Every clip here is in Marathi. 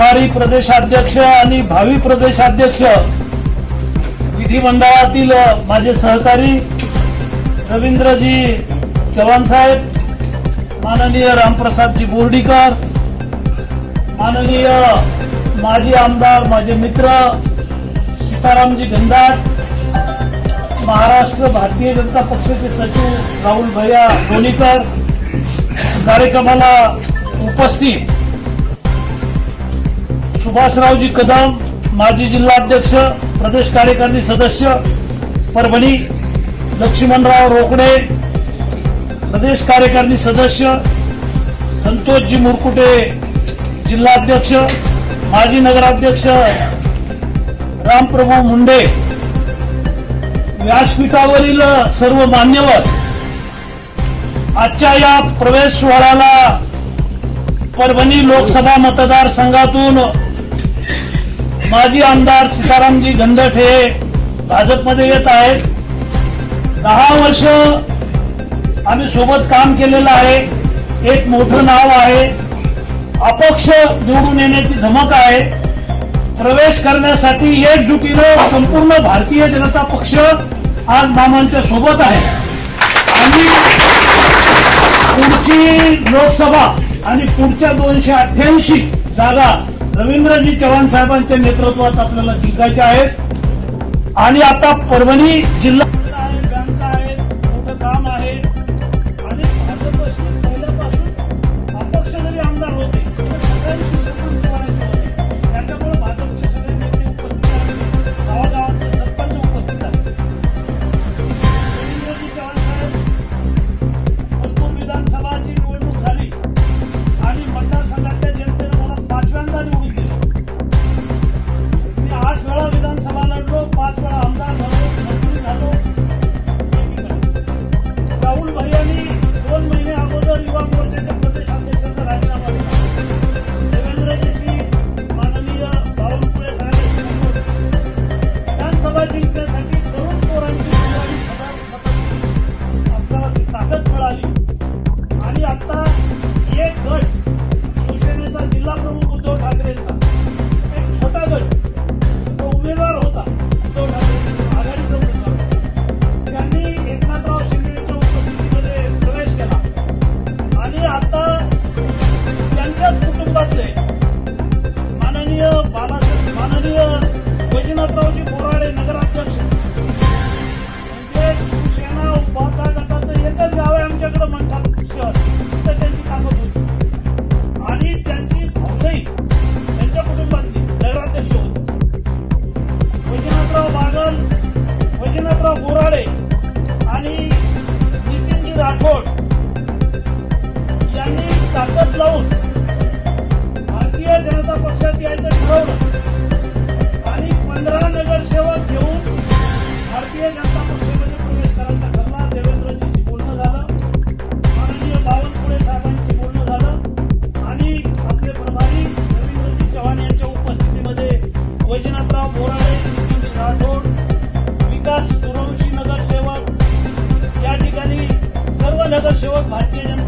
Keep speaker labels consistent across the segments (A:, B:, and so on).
A: प्रभारी प्रदेशाध्यक्ष आणि भावी प्रदेशाध्यक्ष विधिमंडळातील माझे सहकारी रवींद्रजी चव्हाण साहेब माननीय रामप्रसादजी बोर्डीकर माननीय माजी आमदार माझे मित्र सीतारामजी गंधाट महाराष्ट्र भारतीय जनता पक्षाचे सचिव राहुल भैया सोनीकर कार्यक्रमाला उपस्थित सुभाषरावजी कदम माजी जिल्हाध्यक्ष प्रदेश कार्यकारिणी सदस्य परभणी लक्ष्मणराव रोकडे प्रदेश कार्यकारिणी सदस्य संतोषजी मुरकुटे जिल्हाध्यक्ष माजी नगराध्यक्ष रामप्रभू मुंडे. व्यासपीठावरील सर्व मान्यवर आजच्या या प्रवेश सोहळ्याला परभणी लोकसभा मतदारसंघातून माजी आमदार सीतारामजी गंधट हे भाजपमध्ये येत आहेत. दहा वर्ष आम्ही सोबत काम केलेलं आहे. एक मोठं नाव आहे. अपक्ष निवडून येण्याची धमक आहे. प्रवेश करण्यासाठी एकजुटीनं संपूर्ण भारतीय जनता पक्ष आज मामांच्या सोबत आहे. आणि पुढची लोकसभा आणि पुढच्या दोनशे अठ्ठ्याऐंशी जागा रवींद्रजी चव्हाण साहेबांच्या नेतृत्वात आपल्याला जिंकायचे आहेत. आणि आता परभणी जिल्हा support. i'm not Gita.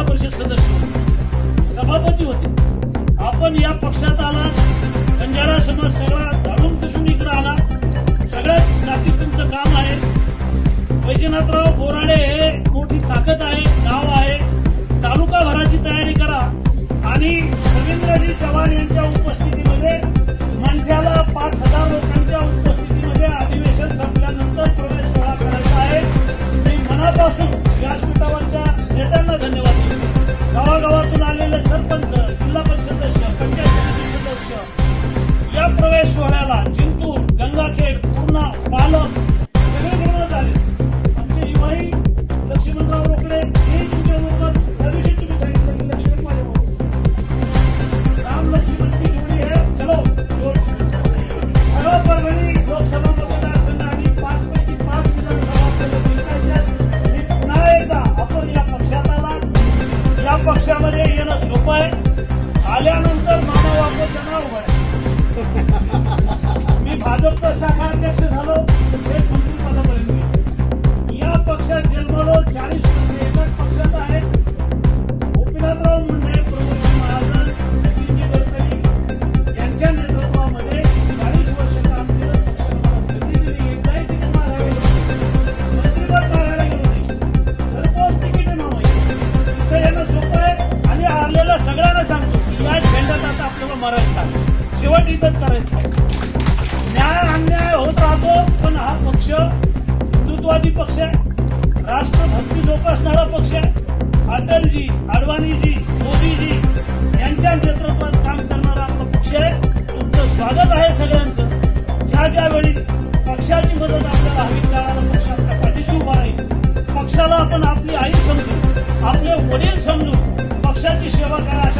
A: जिल्हा परिषद सदस्य सभापती होते. आपण या पक्षात आला बंजारा समाज सगळा धाडून दिसून इकडे आला. सगळ्यात जाती तुमचं काम आहे. वैजनाथराव बोराडे हे मोठी ताकद आहे नाव आहे. तालुका भराची तयारी करा. आणि रवींद्रजी चव्हाण यांच्या उपस्थितीमध्ये मंत्र्याला पाच हजार लोकांच्या उपस्थितीमध्ये अधिवेशन संपल्यानंतर प्रवेश सोहळा करायचा आहे. मी मनापासून व्यासपीठावर हिंदुत्वादी पक्ष आहे. राष्ट्रभक्ती जोपासणारा पक्ष आहे. अटलजी अडवाणीजी मोदीजी यांच्या नेतृत्वात काम करणारा आपला पक्ष आहे. तुमचं स्वागत आहे सगळ्यांचं. ज्या ज्या वेळी पक्षाची मदत आपल्याला हवी त्यावेळेला पक्ष आपल्या पाठीशी उभा राहील. पक्षाला आपण आपली आई समजू आपले वडील समजू पक्षाची सेवा करा